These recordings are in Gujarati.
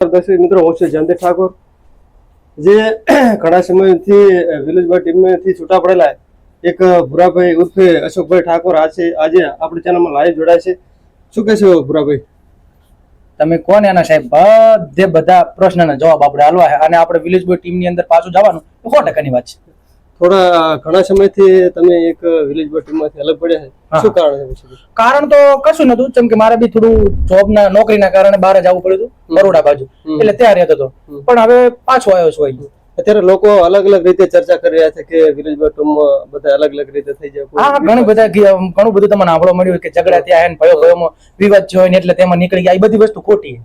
દર્શક મિત્રો હું છું જયંતિ ઠાકોર. જે ઘણા સમયથી વિલેજ ટીમથી છૂટા પડેલા એક ભૂરાભાઈ ઉર્ફે અશોકભાઈ ઠાકોર આજે આજે આપણી ચેનલમાં લાઈવ જોડાય છે. શું કહેશો ભૂરાભાઈ? તમે કોણ એના સાહેબ? બધે બધા પ્રશ્નના જવાબ આપણે હાલવા છે અને આપણે વિલેજ બોય ટીમની અંદર પાછું જવાનું તો સો ટકાની વાત છે. થોડા ઘણા સમયથી તમે એક વિલેજ બોય ટીમમાંથી અલગ પડ્યા છે શું કારણ છે કારણ તો કશું નતું જેમ કે મારે બી થોડું જોબના નોકરીના કારણે બહાર જવું પડ્યું હતું. બરોડા બાજુ. એટલે ત્યાં રહેતો હતો. પણ હવે પાછો આવ્યો છું અહીં. અત્યારે લોકો અલગ અલગ રીતે ચર્ચા કરી રહ્યા છે કે વિલેજ બોય બધા અલગ અલગ રીતે થઈ જાય. હા ઘણી બધા ઘણું બધું તમને સાંભળવા મળ્યું કે ઝઘડા ત્યાં ભયો ભયોમાં વિવાદ થયો ને એટલે તેમાં નીકળી ગયા. એ બધી વસ્તુ ખોટી.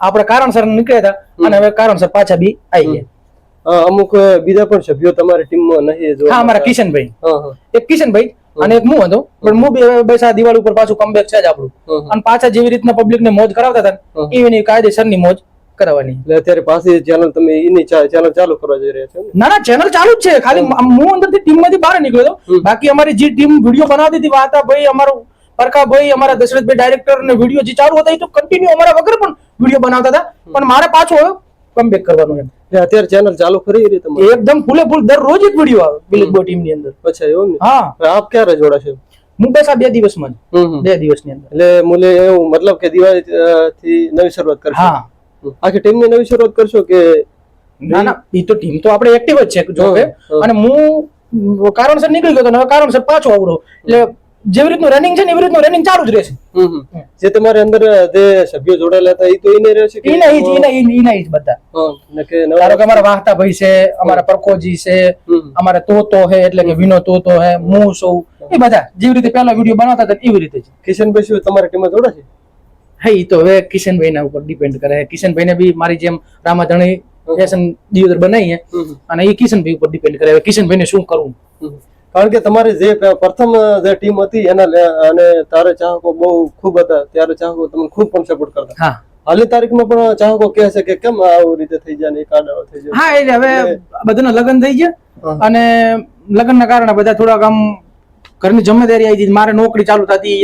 આપણે કારણસર નીકળ્યા હતા અને હવે કારણસર પાછા બી આવી ગયા. અમુક બીજા પણ સભ્યો તમારી ટીમમાં નહીં હા અમારા. કિશનભાઈ. એક કિશનભાઈ અને એક હું હતો. પણ હું બી બસ દિવાળી ઉપર પાછું કમબેક છે જ આપણું. અને પાછા જેવી રીતના પબ્લિક ને મોજ કરાવતા હતા એવી કાયદેસરની મોજ કરાવવાની. એટલે અત્યારે પાછી ચેનલ તમે એની ચેનલ ચાલુ કરવા જઈ રહ્યા છો ના? ના ચેનલ ચાલુ જ છે. ખાલી હું અંદરથી ટીમમાંથી બહાર નીકળ્યો હતો. બાકી અમારી જે ટીમ વીડિયો બનાવતી હતી વાતા ભાઈ અમારું પરખાભાઈ અમારા દશરથભાઈ ડાયરેક્ટર ને વીડિયો જે ચાલુ હતા એ તો કન્ટિન્યુ અમારા વગર પણ વીડિયો બનાવતા હતા. પણ મારે પાછો કમબેક કરવાનું એમ. એટલે અત્યારે ચેનલ ચાલુ કરી રહી તમારે? એકદમ ફૂલે ફૂલ દરરોજ એક વીડિયો આવે બિલિંગ બોય ટીમની અંદર. અચ્છા એવું ને? હા. આપ ક્યારે જોડાશે હું બસ આ બે દિવસમાં. બે દિવસની અંદર. એટલે મુલે એવું મતલબ કે દિવાળી થી નવી શરૂઆત કરશો? હા. આખી ટીમની નવી શરૂઆત કરશો કે ના ના એ તો ટીમ તો આપણે એક્ટિવ જ છે જો અને હું કારણસર નીકળી ગયો તો કારણસર પાછો આવડો. એટલે જેવી રીતનું રનિંગ છે ને એવી રીતનું રનિંગ ચાલુ જ રહેશે. જે તમારે અંદર જે સભ્યો જોડાયેલા હતા એ તો એને રહેશે એ નહીં એ નહીં ઈ જ બધા. હા, ધારો કે અમારા વાહતા ભાઈ છે અમારા પરકોજી છે. અમારા તોતો છે એટલે કે વિનો તોતો છે હું સૌ એ બધા જેવી રીતે પહેલા વીડિયો બનાવતા હતા એવી રીતે જ. કિશનભાઈ શું તમારી ટીમમાં જોડાશે હા એ તો હવે કિશનભાઈ ના ઉપર ડિપેન્ડ કરે કિશનભાઈ ને બી મારી જેમ રામાધણી ફેશન દિયોદર બનાવી છે હમ, હમ. અને એ કિશનભાઈ ઉપર ડિપેન્ડ કરે. હવે કિશનભાઈ ને શું કરવું. કારણ કે તમારી જે પ્રથમ જે ટીમ હતી એના અને તારે ચાહકો બહુ ખૂબ હતા ત્યારે ચાહકો તમને ખૂબ પણ સપોર્ટ કરતા. હા. હાલની તારીખમાં પણ ચાહકો કહે છે કે કેમ આવું રીતે થઈ જાય એક આડાઓ થઈ જાય હા એટલે હવે બધાના લગ્ન થઈ ગયા. અને લગ્નના કારણે બધા થોડાક આમ ઘરની જવાબદારી આવી ગઈ મારે નોકરી ચાલુ થતી.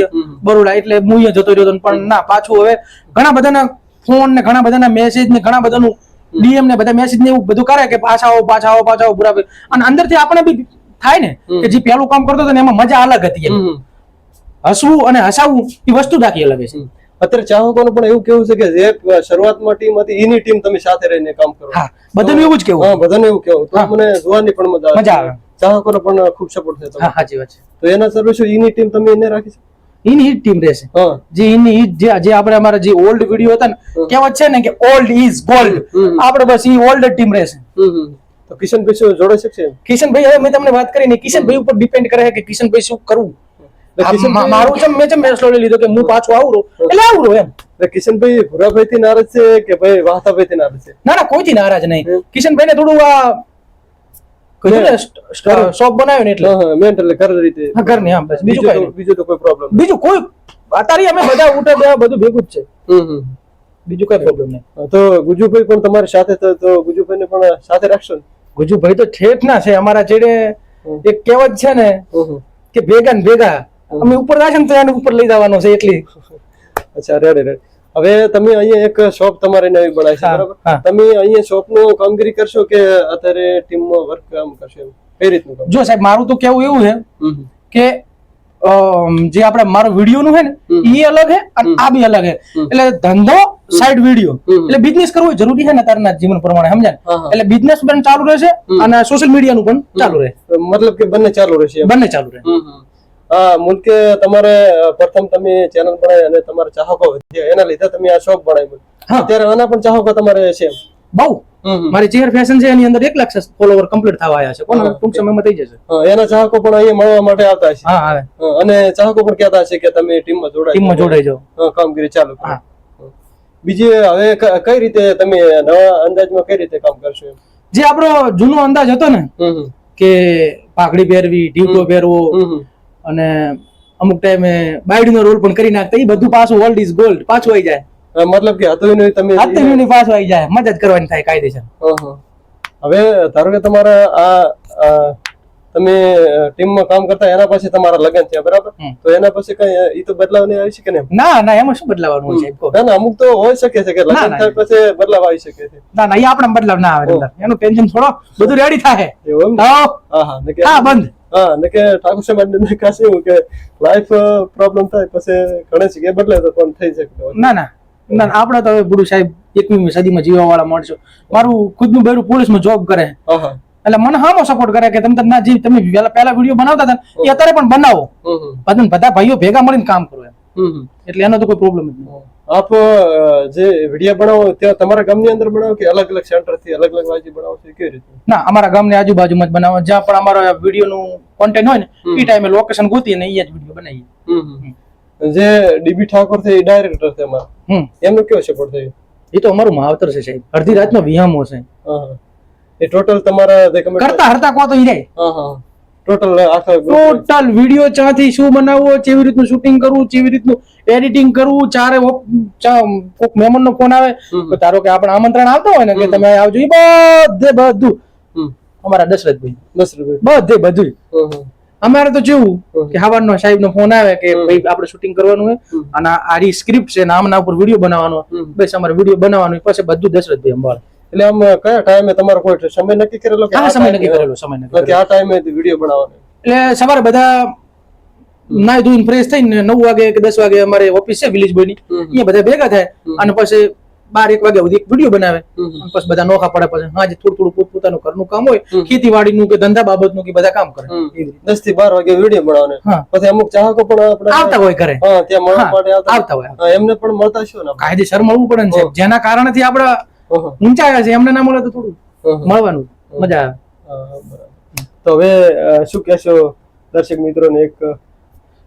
બરોડા એટલે હું અહીંયા જતો રહ્યો હતો પણ ના પાછું હવે ઘણા બધાના ફોન ને ઘણા બધાના મેસેજ ને ઘણા બધાનું ડીએમ ને બધા મેસેજ ને એવું બધું કરે કે પાછા આવો પાછા આવો પાછા આવો બરાબર. અને અંદરથી આપણે બી થાય ને કે જે પેલું કામ કરતો હતો ને એમાં મજા અલગ હતી. હસવું અને હસાવવું એ વસ્તુ દાખી અલગ છે. અત્યારે ચાહકોનું પણ એવું કેવું છે કે જે શરૂઆતમાં ટીમ હતી એની ટીમ તમે સાથે રહીને કામ કરો. હા બધાનું એવું જ કેવું. હા બધાને એવું કેવું. તો મને જોવાની પણ મજા મજા આવે. ચાહકોનો પણ ખૂબ સપોર્ટ છે હા સાચી વાત છે. તો એના સર્વે શું એની ટીમ તમે એને રાખી છે એની ટીમ રહેશે. હા. જે એની જે જે આપણે અમારા જે ઓલ્ડ વીડિયો હતા ને કહેવત છે ને કે ઓલ્ડ ઇઝ ગોલ્ડ. આપણે બસ ઈ ઓલ્ડ ટીમ રહેશે. તો કિશનભાઈ શું જોડાઈ શકશે કિશનભાઈ હવે મેં તમને વાત કરી ને કિશનભાઈ ઉપર ડિપેન્ડ કરે કે કિશનભાઈ શું કરવું. મારું છે મેં છે મેસલો લઈ લીધો કે હું પાછો આવું એટલે આવું એમ. કિશનભાઈ ભુરાભાઈ થી નારાજ છે કે ભાઈ વાહતાભાઈ થી નારાજ છે? ના ના કોઈથી નારાજ નહીં. કિશનભાઈ ને થોડું આ શોપ બનાવ્યો ને એટલે. હા હા મેં એટલે ઘર રીતે ઘરની હા બસ. બીજું કઈ તો બીજું તો કોઈ પ્રોબ્લેમ બીજું કોઈ અત્યારે અમે બધા ઉઠે બે બધું ભેગું જ છે. બીજું કઈ પ્રોબ્લેમ નહીં. તો ગુજુભાઈ પણ તમારી સાથે તો ગુજુભાઈ ને પણ સાથે રાખશો ને? ગુજુભાઈ તો ઠેઠ ના છે અમારા જેડે એક કહેવત છે ને. કે ભેગા ને ભેગા. અમે ઉપર જશે ને ત્યાં ઉપર લઈ જવાનો છે એટલી. અચ્છા રેડી રેડી હવે તમે અહીંયા એક શોપ તમારે નવી બનાવી છે બરાબર? તમે અહીંયા શોપનું કામગીરી કરશો કે અત્યારે ટીમમાં વર્ક કામ કરશો એમ? કઈ રીતનું જો સાહેબ મારું તો કેવું એવું છે. કે જે આપણે મારો વીડિયો નું છે ને એ અલગ છે અને આ બી અલગ છે. એટલે ધંધો સાઈડ વીડિયો. એટલે બિઝનેસ કરવો જરૂરી છે ને તારના જીવન પ્રમાણે સમજાય. એટલે બિઝનેસ પણ ચાલુ રહેશે અને સોશિયલ મીડિયા નું પણ ચાલુ રહે. મતલબ કે બંને ચાલુ રહેશે બંને ચાલુ રહે. હા મુલકે તમારે પ્રથમ તમે ચેનલ બનાવી અને તમારા ચાહકો વધ્યા. એના લીધે તમે આ શોખ બનાવી હા. અત્યારે આના પણ ચાહકો તમારે છે બહુ. મારી ચેર ફેશન છે એની અંદર એક લાખ ફોલોવર કમ્પ્લીટ થવા આવ્યા છે. કોણ. ટૂંક સમયમાં થઈ જશે? એના ચાહકો પણ અહીંયા મળવા માટે આવતા છે હા આવે. અને ચાહકો પણ કહેતા છે કે તમે ટીમમાં જોડાઈ ટીમમાં. જોડાઈ જાઓ. કામગીરી ચાલુ હા. બીજી હવે કઈ રીતે તમે નવા અંદાજમાં કઈ રીતે કામ કરશો જે આપણો જૂનો અંદાજ હતો ને. કે પાઘડી પહેરવી ઢીવટો પહેરવો. અને અમુક ટાઈમે બાયડીનો રોલ પણ કરી નાખતા એ બધું પાછું ઓલ્ડ ઇઝ ગોલ્ડ પાછું આવી જાય મતલબ કે હતો તમે અત્યારની પાછું આવી જાય મદદ કરવાની થાય કાયદેસર. હવે ધારો કે તમારા આ તમે ટીમમાં કામ કરતા એના પછી તમારા લગન થયા બરાબર? તો એના પછી કઈ એ તો બદલાવ નહીં આવી શકે ને ના ના એમાં શું બદલાવાનું છે? ના ના અમુક તો હોઈ શકે છે કે લગન થાય પછી બદલાવ આવી શકે છે. ના ના એ આપણે બદલાવ ના આવે એનું ટેન્શન છોડો બધું રેડી થાય હા હા. હા બંધ. હા ને કે ઠાકોર સાહેબ ખાસ એવું કે લાઈફ પ્રોબ્લેમ થાય પછી ઘણી જગ્યાએ બદલાય તો પણ થઈ શકે? ના ના. ના આપણે તો હવે બુડુ સાહેબ એકવીમી સદીમાં જીવવા વાળા માણસો. મારું ખુદનું બેરું પોલીસમાં જોબ કરે. એટલે મને હામો સપોર્ટ કરે કે તમે તો જે તમે પહેલા પહેલા વીડિયો બનાવતા હતા એ અત્યારે પણ બનાવો. બધા બધા ભાઈઓ ભેગા મળીને કામ કરો એમ. એટલે એનો તો કોઈ પ્રોબ્લેમ જ નહીં આપ જે વીડિયો બનાવો ત્યાં તમારા ગામની અંદર બનાવો કે અલગ અલગ સેન્ટરથી અલગ અલગ વાજી બનાવો છો? કેવી રીતે? ના અમારા ગામની આજુબાજુમાં જ બનાવો. જ્યાં પણ અમારો વિડીયોનું કોન્ટેન્ટ હોય ને એ ટાઈમે લોકેશન ગોતી ને અહીંયા જ વીડિયો બનાવીએ. જે ડીબી ઠાકોર છે એ ડાયરેક્ટર છે અમારા એમનો કેવો સપોર્ટ થયો એ તો અમારું માવતર છે સાહેબ. અડધી રાતનો વિહામો છે. એ ટોટલ તમારા જે કમેન્ટ કરતા હરતા કો તો ઈ રે હા હા. ટોટલ આખા. ટોટલ વિડિયો ચાથી શું બનાવવો કેવી રીતનું શૂટિંગ કરવું કેવી રીતનું એડિટિંગ કરવું ચારે કોક મહેમાનનો ફોન આવે તો ધારો કે આપણે આમંત્રણ આવતો હોય ને કે તમે આવજો એ બધે બધું. અમારા દશરથભાઈ. દશરથભાઈ. બધે બધું અમારે તો જેવું. કે હવારનો સાહેબ નો ફોન આવે કે ભાઈ આપણે શૂટિંગ કરવાનું હોય અને આ સ્ક્રિપ્ટ છે નામના ઉપર વીડિયો બનાવવાનો બસ અમારે વીડિયો બનાવવાનો પછી બધું દશરથભાઈ અંબાળ. એટલે આમ કયા ટાઈમે તમારો કોઈ સમય નક્કી કરેલો કે સમય નક્કી કરેલો સમય નક્કી કે આ ટાઈમે વીડિયો બનાવવાનો. એટલે સવારે બધા નાય ધોઈને ફ્રેશ થઈને નવ વાગે કે દસ વાગે અમારે ઓફિસ છે વિલેજ બોયની અહીંયા બધા ભેગા થાય અને પછી બાર એક વાગ્યા સુધી વીડિયો બનાવે. પછી બધા નોખા પડે પછી. હાજે થોડું થોડું પોતપોતાનું ઘરનું કામ હોય ખેતીવાડી ખેતીવાડીનું કે ધંધા બાબતનું કે બધા કામ કરે. દસથી બાર વાગે વીડિયો બનાવે પછી અમુક ચાહકો પણ આવતા હોય ઘરે. ત્યાં મળવા માટે આવતા હોય એમને પણ મળતા શું ને કાયદેસર મળવું પડે છે જેના કારણથી હમ, ઊંચા છે એમને ના મળે તો થોડું. મળવાનું મજા આવે. તો હવે શું કહેશો દર્શક મિત્રોને એક?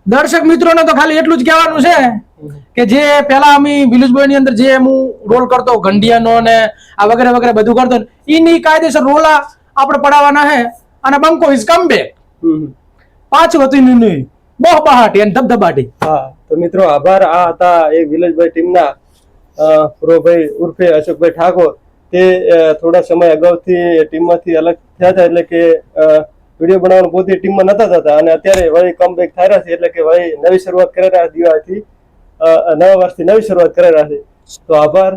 દર્શક મિત્રોને તો ખાલી એટલું જ કહેવાનું છે કે જે પેલા અમે વિલુજભાઈ ની અંદર જે હું રોલ કરતો ગંડિયાનો ને આ વગેરે વગેરે બધું કરતો એની કાયદેસર રોલા આપણે પડાવવાના હે અને બંકો ઇઝ કમ બેક. પાછું હતું નહીં. બહુ બહાટી અને ધબધબાટી. હા તો મિત્રો આભાર. આ હતા એ વિલેજભાઈ ટીમના અ, ઉર્ફે અશોકભાઈ ઠાકોર તે થોડા સમય અગાઉથી ટીમમાંથી અલગ થયા હતા એટલે કે વીડિયો બનાવવાનું પોતે ટીમમાં નતા થતા અને અત્યારે વળી કમ બેક થયા છે એટલે કે વળી નવી શરૂઆત કરેલા દિવાળીથી નવા વર્ષથી નવી શરૂઆત કરેલા છે. તો આભાર.